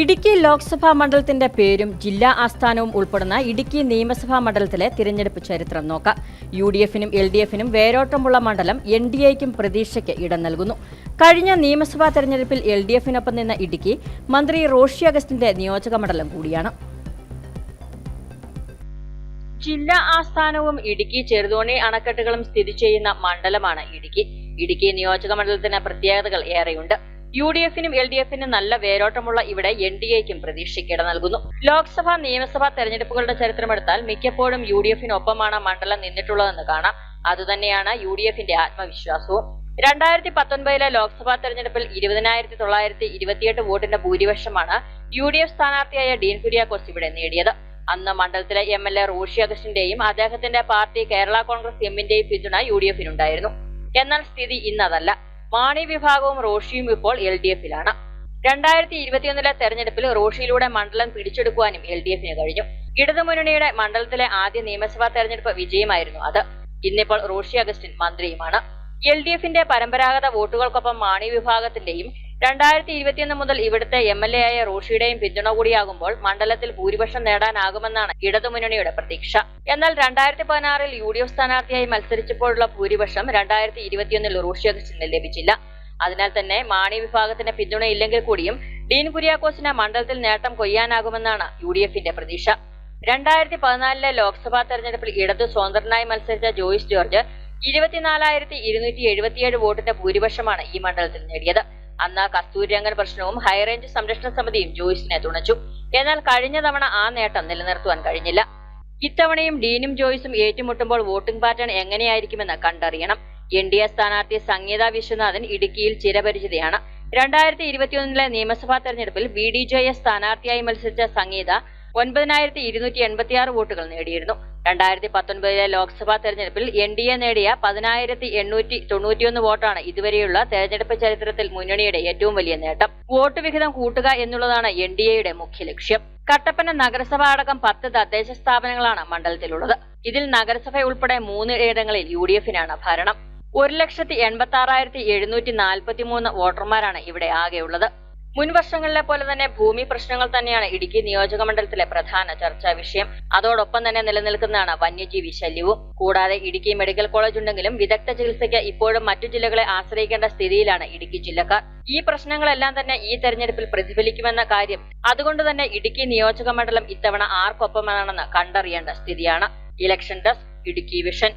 ഇടുക്കി ലോക്സഭാ മണ്ഡലത്തിന്റെ പേരും ജില്ലാ ആസ്ഥാനവും ഉൾപ്പെടുന്ന ഇടുക്കി നിയമസഭാ മണ്ഡലത്തിലെ തിരഞ്ഞെടുപ്പ് ചരിത്രം നോക്കാം. യു ഡി എഫിനും എൽ ഡി എഫിനും വേരോട്ടമുള്ള മണ്ഡലം എൻ ഡി എക്കും പ്രതീക്ഷയ്ക്ക് ഇടം നൽകുന്നു. കഴിഞ്ഞ നിയമസഭാ തെരഞ്ഞെടുപ്പിൽ എൽ ഡി എഫിനൊപ്പം നിന്ന ഇടുക്കി മന്ത്രി റോഷി അഗസ്റ്റിന്റെ നിയോജക മണ്ഡലം കൂടിയാണ്. ജില്ലാ ആസ്ഥാനവും ഇടുക്കി ചെറുതോണി അണക്കെട്ടുകളും സ്ഥിതി ചെയ്യുന്ന മണ്ഡലമാണ് ഇടുക്കി. ഇടുക്കി നിയോജക മണ്ഡലത്തിന് പ്രത്യേകതകൾ ഏറെയുണ്ട്. യു ഡി എഫിനും എൽ ഡി എഫിനും നല്ല വേരോട്ടമുള്ള ഇവിടെ എൻ ഡി എക്കും പ്രതീക്ഷയ്ക്കിട നൽകുന്നു. ലോക്സഭാ നിയമസഭാ തെരഞ്ഞെടുപ്പുകളുടെ ചരിത്രമെടുത്താൽ മിക്കപ്പോഴും യു ഡി എഫിനൊപ്പമാണ് മണ്ഡലം നിന്നിട്ടുള്ളതെന്ന് കാണാം. അതുതന്നെയാണ് യു ഡി എഫിന്റെ ആത്മവിശ്വാസവും. രണ്ടായിരത്തി പത്തൊൻപതിലെ ലോക്സഭാ തെരഞ്ഞെടുപ്പിൽ ഇരുപതിനായിരത്തി തൊള്ളായിരത്തി ഇരുപത്തിയെട്ട് വോട്ടിന്റെ ഭൂരിപക്ഷമാണ് യു ഡി എഫ് സ്ഥാനാർത്ഥിയായ ഡീൻ കുര്യാക്കോസ് ഇവിടെ നേടിയത്. അന്ന് മണ്ഡലത്തിലെ എം എൽ എ റോഷി അഗസ്റ്റിന്റെയും അദ്ദേഹത്തിന്റെ പാർട്ടി കേരള കോൺഗ്രസ് എമ്മിന്റെയും പിന്തുണ യു ഡി എഫിനുണ്ടായിരുന്നു എന്നാൽ സ്ഥിതി ഇന്നതല്ല. മാണി വിഭാഗവും റോഷിയും ഇപ്പോൾ എൽ ഡി എഫിലാണ്. രണ്ടായിരത്തി ഇരുപത്തിയൊന്നിലെ തെരഞ്ഞെടുപ്പിൽ റോഷിയിലൂടെ മണ്ഡലം പിടിച്ചെടുക്കുവാനും എൽ ഡി എഫിന് കഴിഞ്ഞു. ഇടതുമുന്നണിയുടെ മണ്ഡലത്തിലെ ആദ്യ നിയമസഭാ തെരഞ്ഞെടുപ്പ് വിജയമായിരുന്നു അത്. ഇന്നിപ്പോൾ റോഷി അഗസ്റ്റിൻ മന്ത്രിയുമാണ്. എൽ ഡി എഫിന്റെ പരമ്പരാഗത വോട്ടുകൾക്കൊപ്പം മാണി വിഭാഗത്തിന്റെയും രണ്ടായിരത്തി ഇരുപത്തിയൊന്ന് മുതൽ ഇവിടുത്തെ എം എൽ എ ആയ റോഷിയുടെയും പിന്തുണ കൂടിയാകുമ്പോൾ മണ്ഡലത്തിൽ ഭൂരിപക്ഷം നേടാനാകുമെന്നാണ് ഇടതുമുന്നണിയുടെ പ്രതീക്ഷ. എന്നാൽ രണ്ടായിരത്തി പതിനാറിൽ യു ഡി എഫ് സ്ഥാനാർത്ഥിയായി മത്സരിച്ചപ്പോഴുള്ള ഭൂരിപക്ഷം രണ്ടായിരത്തി ഇരുപത്തിയൊന്നിൽ റോഷി അഗസ്റ്റിന് ലഭിച്ചില്ല. അതിനാൽ തന്നെ മാണി വിഭാഗത്തിന് പിന്തുണയില്ലെങ്കിൽ കൂടിയും ഡീൻ കുര്യാക്കോസിന് മണ്ഡലത്തിൽ നേട്ടം കൊയ്യാനാകുമെന്നാണ് യു ഡി എഫിന്റെ പ്രതീക്ഷ. രണ്ടായിരത്തി പതിനാലിലെ ലോക്സഭാ തെരഞ്ഞെടുപ്പിൽ ഇടതു സ്വതന്ത്രനായി മത്സരിച്ച ജോയിസ് ജോർജ് ഇരുപത്തിനാലായിരത്തി ഇരുന്നൂറ്റി എഴുപത്തിയേഴ് വോട്ടിന്റെ ഭൂരിപക്ഷമാണ് ഈ മണ്ഡലത്തിൽ നേടിയത്. അന്ന് കസ്തൂരിരംഗൻ പ്രശ്നവും ഹൈറേഞ്ച് സംരക്ഷണ സമിതിയും ജോയിസിനെ തുണച്ചു. എന്നാൽ കഴിഞ്ഞ തവണ ആ നേട്ടം നിലനിർത്തുവാൻ കഴിഞ്ഞില്ല. ഇത്തവണയും ഡീനും ജോയിസും ഏറ്റുമുട്ടുമ്പോൾ വോട്ടിംഗ് പാറ്റേൺ എങ്ങനെയായിരിക്കുമെന്ന് കണ്ടറിയണം. എൻ ഡി എ സ്ഥാനാർത്ഥി സംഗീത വിശ്വനാഥൻ ഇടുക്കിയിൽ ചിരപരിചിതയാണ്. രണ്ടായിരത്തി ഇരുപത്തിയൊന്നിലെ നിയമസഭാ തെരഞ്ഞെടുപ്പിൽ ബി ഡി ജെ എസ് സ്ഥാനാർത്ഥിയായി മത്സരിച്ച സംഗീത ഒൻപതിനായിരത്തി ഇരുന്നൂറ്റി എൺപത്തിയാറ് വോട്ടുകൾ നേടിയിരുന്നു. രണ്ടായിരത്തി പത്തൊൻപതിലെ ലോക്സഭാ തെരഞ്ഞെടുപ്പിൽ എൻ ഡി എ നേടിയ പതിനായിരത്തി എണ്ണൂറ്റി തൊണ്ണൂറ്റിയൊന്ന് വോട്ടാണ് ഇതുവരെയുള്ള തെരഞ്ഞെടുപ്പ് ചരിത്രത്തിൽ മുന്നണിയുടെ ഏറ്റവും വലിയ നേട്ടം. വോട്ട് വിഹിതം കൂട്ടുക എന്നുള്ളതാണ് എൻ ഡി എയുടെ മുഖ്യ ലക്ഷ്യം. കട്ടപ്പന നഗരസഭ അടക്കം പത്ത് തദ്ദേശ സ്ഥാപനങ്ങളാണ് മണ്ഡലത്തിലുള്ളത്. ഇതിൽ നഗരസഭ ഉൾപ്പെടെ മൂന്ന് ഇടങ്ങളിൽ യു ഡി എഫിനാണ് ഭരണം. ഒരു ലക്ഷത്തി എൺപത്തി ആറായിരത്തി എഴുന്നൂറ്റി നാൽപ്പത്തി മൂന്ന് വോട്ടർമാരാണ് ഇവിടെ ആകെയുള്ളത്. മുൻ വർഷങ്ങളിലെ പോലെ തന്നെ ഭൂമി പ്രശ്നങ്ങൾ തന്നെയാണ് ഇടുക്കി നിയോജക മണ്ഡലത്തിലെ പ്രധാന ചർച്ചാ വിഷയം. അതോടൊപ്പം തന്നെ നിലനിൽക്കുന്നതാണ് വന്യജീവി ശല്യവും. കൂടാതെ ഇടുക്കി മെഡിക്കൽ കോളേജ് ഉണ്ടെങ്കിലും വിദഗ്ധ ചികിത്സയ്ക്ക് ഇപ്പോഴും മറ്റു ജില്ലകളെ ആശ്രയിക്കേണ്ട സ്ഥിതിയിലാണ് ഇടുക്കി ജില്ലക്കാർ. ഈ പ്രശ്നങ്ങളെല്ലാം തന്നെ ഈ തെരഞ്ഞെടുപ്പിൽ പ്രതിഫലിക്കുമെന്ന കാര്യം അതുകൊണ്ട് തന്നെ ഇടുക്കി നിയോജക മണ്ഡലം ഇത്തവണ ആർക്കൊപ്പമാണെന്ന് കണ്ടറിയേണ്ട സ്ഥിതിയാണ്. Election desk Idukki vision.